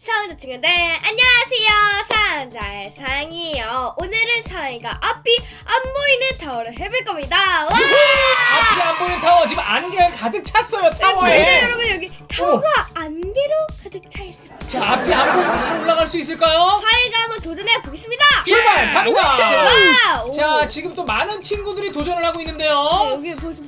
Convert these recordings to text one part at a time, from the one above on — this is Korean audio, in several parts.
사랑자 친구들 안녕하세요. 사랑자의 사랑이에요. 오늘은 사랑이가 앞이 안 보이는 타워를 해볼 겁니다. 와! 앞이 안 보이는 타워 지금 안개가 가득 찼어요 네, 보세요 타워에. 여러분 여기 타워가 안개로 가득 차 있습니다. 자 앞이 안 보이는데 잘 올라갈 수 있을까요? 사랑이가 한번 도전해 보겠습니다. 출발! 갑니다. 자 지금 또 많은 친구들이 도전을 하고 네, 있는데요. 여기 벌써부터 이렇게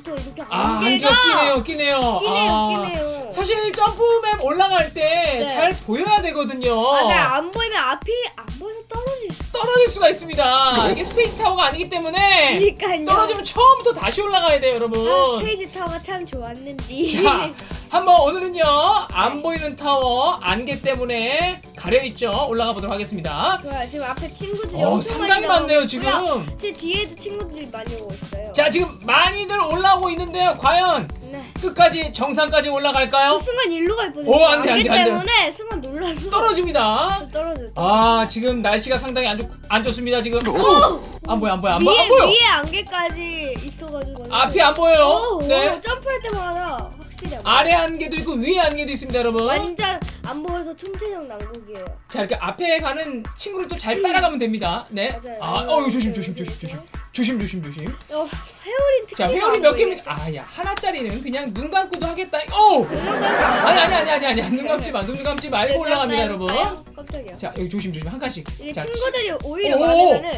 아 안개가 끼네요 끼네요. 끼네요 아, 끼네요 사실 점프맵 올라갈 때 네. 잘 보여야 되거든요. 맞아요 안 보이면 앞이 안 보여서 떨어질 수 떨어질 수가 있습니다. 이게 스테이지 타워가 아니기 때문에 있으니까요 떨어지면 처음부터 다시 올라가야 돼요, 아, 여러분. 스테이지 타워가 참 좋았는데 자, 한번 오늘은요 안 보이는 타워 안개 때문에 가려 있죠. 올라가 보도록 하겠습니다. 좋아요 지금 앞에 친구들이 어, 엄청 상당히 많이 많네요 지금. 제 뒤에도 친구들이 많이 오고 있어요 자, 지금 많이들 올라오고 있는데요. 과연 네. 끝까지 정상까지 올라갈까요? 저 순간 일로 갈 뻔했어요. 오, 안 돼, 안 돼, 안 돼. 때문에 순간 놀라서 떨어집니다. 저 떨어졌다. 아, 지금 날씨가 상당히 안, 좋, 안 좋습니다. 지금. 오! 안 보여, 안 보여, 안 보여, 위에 안 보여. 위에 안개까지 있어가지고. 앞이 안 보여요. 오, 네. 오, 점프할 때마다 확실히 안 보여. 아래 안개도 있고 위에 안개도 있습니다, 여러분. 완전 안 보여서 총체적 난국이에요. 자 이렇게 앞에 가는 친구를 또 잘 따라가면 됩니다. 네. 맞아요. 아, 어 조심 조심 조심 조심 조심 조심 조심. 어, 회오리 특히. 자 회오리 몇 개입니까? 아야 하나짜리는 그냥 눈 감고도 하겠다. 오. 아니 아니 아니 아니 아니 눈 감지 마. 눈 감지 말고 올라갑니다, 여러분. 깜짝이야. 자 여기 조심 조심 한 칸씩. 이게 자, 친구들이 오히려 오. 많으면은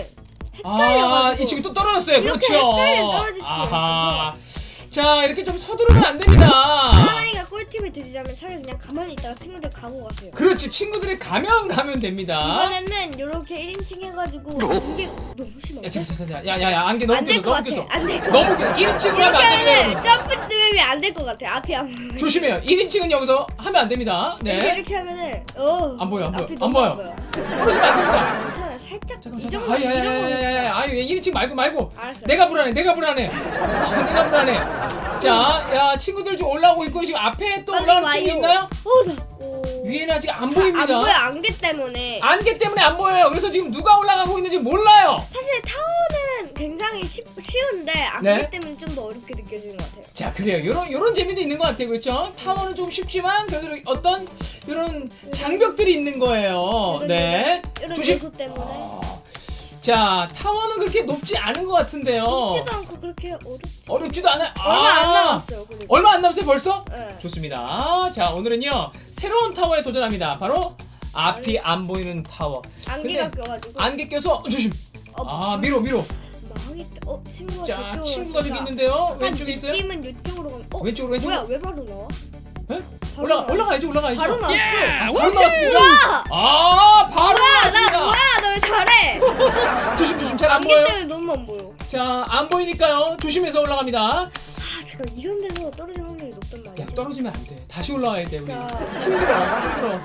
아, 헷갈려가지고. 이 친구 또 떨어졌어요. 이렇게 그렇죠. 헷갈리면 떨어질 수가 아하. 자 이렇게 좀 서두르면 안 됩니다. 사랑이가 꿀 팁을 드리자면 차라리 그냥 가만히 있다가 친구들 가고 가세요. 그렇지 친구들이 가면 가면 됩니다. 이번에는 이렇게 1인칭 해가지고 이게 너무 심한데? 야, 자, 자, 자, 야, 야, 야, 안개 너무 안될 껴서, 것 같아. 껴서. 안될것 너무 같아. 껴. 1인칭으로 하면 이렇게 안 됩니다. 하면 여러분. 점프 뜨면 안될 것 같아. 앞이 안 보여. 조심해요. 1인칭은 여기서 하면 안 됩니다. 네. 이렇게, 이렇게 하면은 어. 안 보여, 안 보여. 앞이 안 너무 보여. 안 보여. 떨어지면 안 됩니다. 괜찮아. 살짝 잠깐만, 이 잠깐만. 정도 아이, 아이, 1인칭 말고, 말고. 알았어. 내가 불안해, 내가 불안해. 아, 내가 불안해. 자, 야, 친구들 좀 올라오고 있고, 지금 앞에 또 빨리 올라오는 친구. 있나요? 어, 나. 오. 위에는 아직 안 안 보입니다. 보여. 안개 때문에. 안개 때문에 안 보여요. 그래서 지금 누가 올라가고 있는지 몰라요. 사실 타워는 굉장히 쉽, 쉬운데 안개 네. 때문에 좀 더 어렵게 느껴지는 것 같아요. 자, 그래요. 요런, 요런 재미도 있는 것 같아요. 그렇죠? 타워는 좀 쉽지만, 그래도 어떤, 요런 장벽들이 있는 거예요. 이런 네. 이런 조심. 요소 때문에. 아, 자, 타워는 그렇게 높지 않은 것 같은데요. 높지도 않고 그렇게 어렵. 어렵지도 않아요. 얼마 아, 안 남았어요. 그리고. 얼마 안 남았어요, 벌써? 네. 좋습니다. 자, 오늘은요, 새로운 타워에 도전합니다. 바로, 앞이 안 보이는 타워. 안개가 근데 껴가지고. 안개 껴서, 어, 조심. 어, 아, 미로, 미로. 망했다. 어 친구가 자, 저쪽으로 친구가 저기. 있는데요. 한 왼쪽에 있어요? 느낌은 이쪽으로 가면. 어 왼쪽으로, 왼쪽으로. 뭐야 왜 바로 나와? 네? 바로 올라가, 나와. 올라가야죠, 올라가야죠. 바로 나왔어. 아, 바로 나왔습니다. 와! 아, 바로 나 나왔습니다. 뭐야 왜 잘해? 조심, 조심. 잘 안 안개 보여요. 때문에 너무 안 보여. 자, 안 보이니까요. 조심해서 올라갑니다. 아 잠깐 이런 데서 떨어질 확률이 높단 말이야. 야, 떨어지면 안 돼. 다시 올라와야 돼, 우리. 자 힘들어, 힘들어.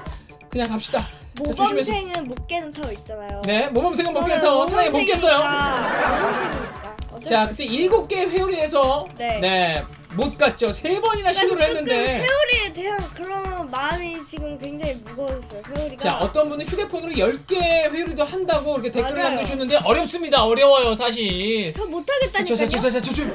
그냥 갑시다. 자, 조심해서. 모범생은 못 깨는 타워 있잖아요. 네, 모범생은 못 저는 깼어. 사랑이 못 깼어요. 모범생이니까. 어쩔 자, 수 그때 일곱 개 회오리에서 네. 네, 못 갔죠. 세 번이나 그래서 시도를 조금 했는데. 회오리에 대한 그런 마음이 지금 굉장히 무거웠어요. 회오리가. 자, 어떤 분은 휴대폰으로 10개 회오리도 한다고 이렇게 댓글 맞아요. 남겨주셨는데 어렵습니다. 어려워요, 사실. 저 자, 못하겠다니까요. 자, 자, 자, 자, 집중.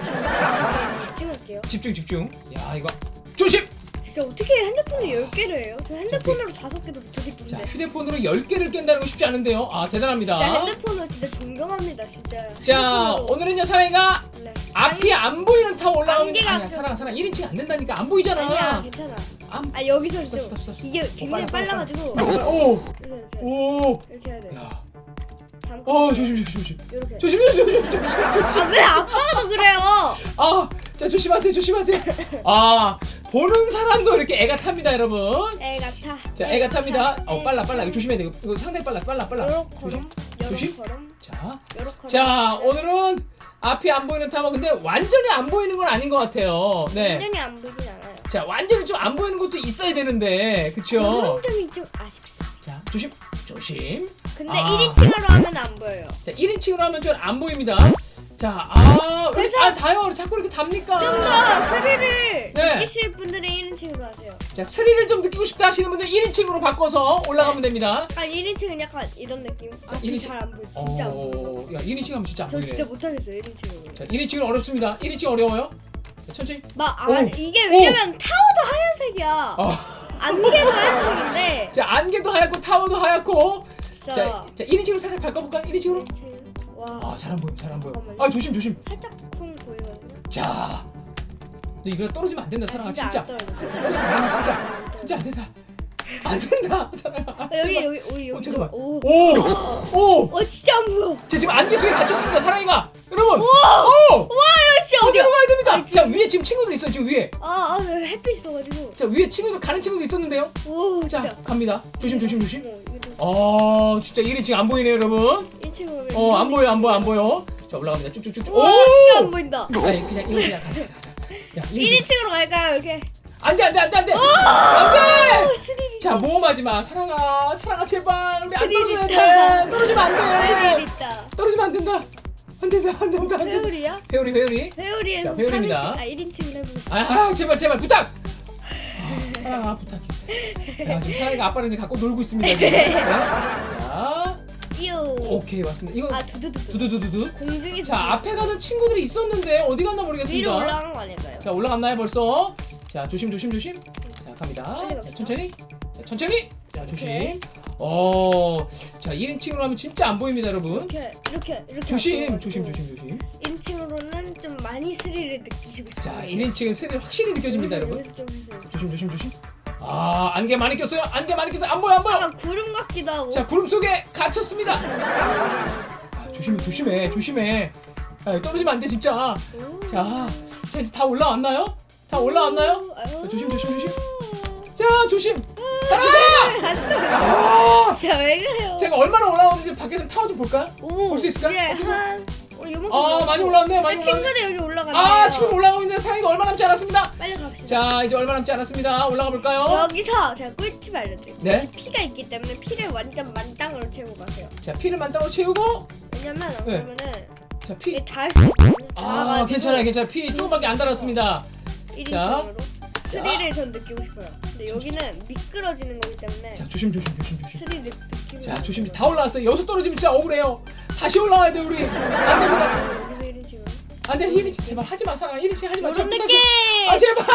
집중할게요. 집중, 집중. 야, 이거 조심. 진짜 어떻게 핸드폰을 10개를 해요? 저 핸드폰으로 5개도 자, 못 하겠던데. 휴대폰으로 10개를 깬다는 거 쉽지 않은데요. 아, 대단합니다. 진짜 핸드폰을 진짜 존경합니다, 진짜. 자, 핸드폰으로. 오늘은요, 사랑이가 네. 앞이 안 보이는 타워 올라가는 게 안개가 아니야. 그- 사랑, 사랑 1인칭 안 된다니까. 안 보이잖아. 아니야, 괜찮아. 안 아 여기서 스톱, 좀 스톱, 스톱, 스톱. 이게 어, 굉장히 빨리, 빨리, 빨라가지고 오, 이렇게 이렇게 오. 이렇게 해야 돼. 야. 어, 거 조심, 조심, 조심. 이렇게. 조심, 조심, 조심, 조심, 조심. 아왜 아빠가 더 그래요? 아, 자 조심하세요, 조심하세요. 아, 보는 사람도 이렇게 애가 탑니다, 여러분. 애 같아. 자, 애가 탑니다. 어, 빨라, 빨라. 이거 조심해야 돼. 이거, 이거 상당히 빨라, 빨라, 빨라. 요렇 조심. 요렇. 자, 요렇 걸음. 자, 오늘은 앞이 안 보이는 타워. 근데 완전히 안 보이는 건 아닌 것 같아요. 네. 완전히 안 보이진 않아요. 자, 완전히 좀 안 보이는 것도 있어야 되는데? 그런 점이 좀 아쉽습니다. 자, 조심, 조심. 근데 아. 1인칭으로 하면 안 보여요. 자, 1인칭으로 하면 좀 안 보입니다. 자, 아, 왜, 그래서- 아, 다요. 자꾸 이렇게 답니까? 좀 더 스릴을 네. 느끼실 분들은 1인칭으로 하세요. 자, 스릴을 좀 느끼고 싶다 하시는 분들 1인칭으로 바꿔서 올라가면 됩니다. 아 1인칭은 약간 이런 느낌. 아, 1인칭. 잘안 보여. 진짜 안 보여. 어, 야, 1인칭 하면 진짜 안 저 보이네. 진짜 못하겠어요 1인칭으로. 자, 1인칭은 어렵습니다. 1인칭 어려워요? 자, 천천히. 막 오. 아, 이게 왜냐면 타워도 하얀색이야. 어. 안개도 하얀색인데. 자 안개도 하얗고 타워도 하얗고. 진짜. 자, 자 1인칭으로 살짝 바꿔볼까? 1인칭으로. 와. 아 잘 안 보여, 잘 안 보여. 잠깐만요. 아 조심 조심. 살짝 쿵 보이거든요. 자, 너 이거 떨어지면 안 된다, 아, 사랑아. 진짜 진짜. 안 떨어져. 진짜. 안 진짜. 진짜 안 된다. 안 된다, 사랑아. 아, 여기 여기 여기 어, 여기. 잠깐만. 오. 오, 오. 어 진짜 안 보여. 자 지금 안개 속에 갇혔습니다, 사랑이가. 여러분. 오. 와 이거 진짜? 어디로 가야 됩니까? 아니, 자 위에 지금 친구들 있어, 지금 위에. 아, 아, 왜 햇빛 있어가지고. 자 위에 친구들 가는 친구도 있었는데요. 오, 자 진짜. 갑니다. 조심 조심 조심. 어, 이거 어 진짜 1인칭 안 보이네요, 여러분. 1층으로. 어안 보여, 안 보여, 안 보여. 자 올라갑니다. 쭉쭉쭉쭉. 와, 진짜 안 보인다. 아니 그냥 이거 그냥 가자, 가자. 야 1인칭. 1인칭으로 갈까요, 이렇게? 안돼 안돼 안돼 안돼. 안돼. 오, 스릴이. 자 모험하지 마 사랑아 사랑아 제발 우리 안 스릴 떨어져야 있다. 돼 떨어지면 스릴 안돼 있다. 떨어지면 안 된다 안 된다 안 어, 된다 안 된다 회오리야? 회오리 회오리 회오리에서 자, 회오리입니다. 3인칭, 아, 1인칭을 해보자. 아 제발 제발 부탁 아, 사랑아 부탁해 야 지금 사랑이가 아빠랑 지금 갖고 놀고 있습니다 지금. 네. 자 뾰. 오케이 왔습니다 이거 아, 두두두두. 두두두두두 공중에서. 자 앞에 가는 친구들이 있었는데 어디 갔나 모르겠습니다 위로 올라간 거 아닐까요? 자 올라갔나요 벌써 자 조심 조심 조심 자 갑니다 자. 천천히 자 천천히 자 조심 오케이. 어 자 1인칭으로 하면 진짜 안 보입니다 여러분 이렇게, 이렇게, 이렇게. 조심 조심. 조심 조심 1인칭으로는 좀 많이 스릴을 느끼시고 싶어요. 자 1인칭은 스릴 확실히 느껴집니다 여러분 여기서 좀 해서. 조심 조심 조심 아 안개 많이 꼈어요 안개 많이 꼈어요 안 보여 안 보여 약간 구름 같기도 하고. 자 구름 속에 갇혔습니다 아, 조심해 조심해 조심해 아, 떨어지면 안 돼 진짜 오. 자, 자 이제 다 올라왔나요? 다 올라왔나요? 아유. 자, 조심 조심 조심 자 조심 따라가 안 떨어져. 아! 진짜 왜 그래요? 제가 얼마나 올라오는지 밖에서 타워 좀 볼까요? 오, 볼수 있을까? 예? 한 어, 요만큼 아 올라갔고. 많이 올라왔네 많이 아, 올라왔네 친구들 여기 올라가네요. 아 지금 올라가고 있는데 사이가 얼마 남지 않았습니다 빨리 갑시다. 자 이제 얼마 남지 않았습니다 올라가 볼까요? 여기서 제가 꿀팁 알려드릴게요. 네. 피가 있기 때문에 피를 완전 만땅으로 채우고 가세요. 자 피를 만땅으로 채우고 왜냐면 안 네. 그러면은 자 피. 이게 있거든요. 아 괜찮아요 괜찮아요 피 조금밖에 안 달았습니다 1인칭으로 스릴을 전 느끼고 싶어요. 근데 여기는 미끄러지는 거기 때문에 자 조심 조심 조심 조심. 스릴을 느끼고 자 조심. 다 올라왔어요. 여기서 떨어지면 진짜 억울해요. 다시 올라와야 돼 우리. 안 됩니다. 여기서 1인칭으로 안돼 1인칭 제발 하지 마 사랑아. 1인칭 하지마. 이런 제발 느낌! 아 제발.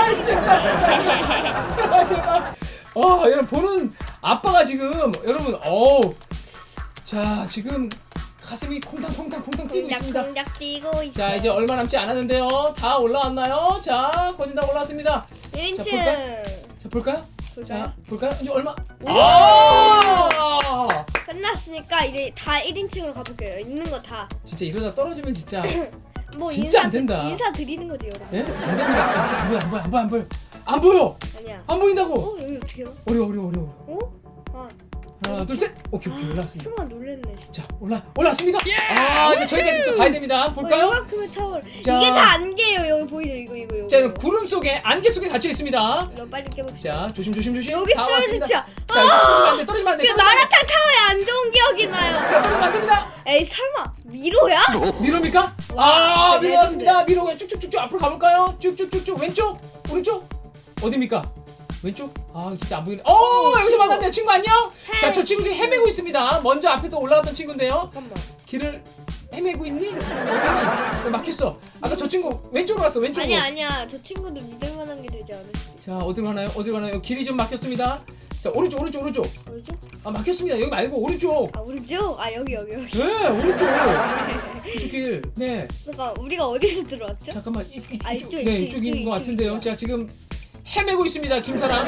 아, 제발. 아 제발. 아 여러분 보는 아빠가 지금 여러분 어우. 자 지금 가슴이 콩탕콩탕 콩탕 뛰고 있습니다 공작 뛰고 있어. 자 이제 얼마 남지 않았는데요 다 올라왔나요 자다 올라왔습니다 1인칭. 자 볼까요. 자 볼까요 이제 얼마 아 끝났으니까 이제 다 1인칭으로 가볼게요. 있는 거 다. 진짜 이러다 떨어지면 진짜 뭐 진짜 인사 안 된다. 인사 드리는 거지 여러분. 예? 안 됩니다 안 보여 안 보여 안 보여 안 보여 안 보여 아니야. 안 보인다고 어 여기 어떻게요? 어려워 어려워 어려워 어? 아, 하나 둘 셋 오케이 오케이 아 올라왔습니다 순간 놀랬네 진짜. 자 올라 올라왔습니까 아 이제 저희가 지금 또 가야 됩니다 어, 볼까요 이만큼의 타월. 자. 이게 다 안개예요. 여기 보이죠? 이거 이거 이거. 자 여러분 구름 속에 안개 속에 갇혀 있습니다 이거 빨리 깨봅시다. 자 조심 조심 조심 여기 다 떨어지 왔습니다. 진짜. 자 떨어지면 안돼 떨어지면 안돼 그 마라탕 타워에 안 좋은 기억이 나요. 자 떨어지면 안 됩니다 에이 설마 미로야? 미로입니까 와, 아 진짜 미로 왔습니다 미로 쭉쭉쭉쭉 앞으로 가볼까요 쭉쭉쭉쭉 왼쪽 오른쪽 어디입니까 왼쪽 아 진짜 안 보이네 어 여기서 친구. 만났네요 친구 안녕. 자 저 친구 지금 헤매고 있습니다 먼저 앞에서 올라갔던 친구인데요 잠깐만. 길을 헤매고 있니? 어디니? 왜 막혔어 아까 저 친구 왼쪽으로 갔어 왼쪽으로 아니야 아니야. 저 친구도 믿을 만한 게 되지 않을 수도 있어. 자 어디로 가나요? 어디로 가나요? 길이 좀 막혔습니다 자 오른쪽 오른쪽 오른쪽 뭐죠? 아 막혔습니다 여기 말고 오른쪽 아 오른쪽? 아 여기 여기 여기. 네 오른쪽 이쪽 길네 잠깐 우리가 어디서 들어왔죠? 잠깐만 이, 이, 아, 이쪽, 이쪽, 네 이쪽, 이쪽인 이쪽, 것 같은데요 이쪽이다. 자 지금 헤매고 있습니다 김사람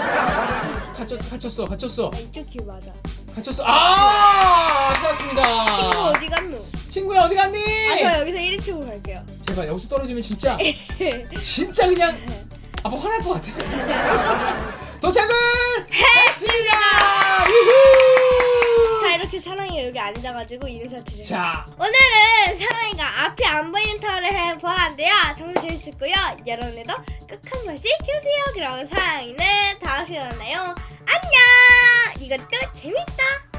갇혔어 갇혔어 갇혔어 아 이쪽 길 맞아. 갇혔어 아 찾았습니다 친구 어디 갔노? 친구야 어디 갔니? 아 저 여기서 1인칭으로 갈게요. 제발 여기서 떨어지면 진짜 진짜 그냥 아빠 화날 것 같아 도착을 했습니다. 유후! 자 이렇게 사랑이 여기 앉아가지고 인사드려요. 자 오늘은 사랑이가 앞이 안 보이는 타워를 해보았는데요. 정말 재밌었고요. 여러분들도 꼭 한 번씩 켜세요. 그럼 사랑이는 다음 시간에 만나요. 안녕. 이것도 재밌다.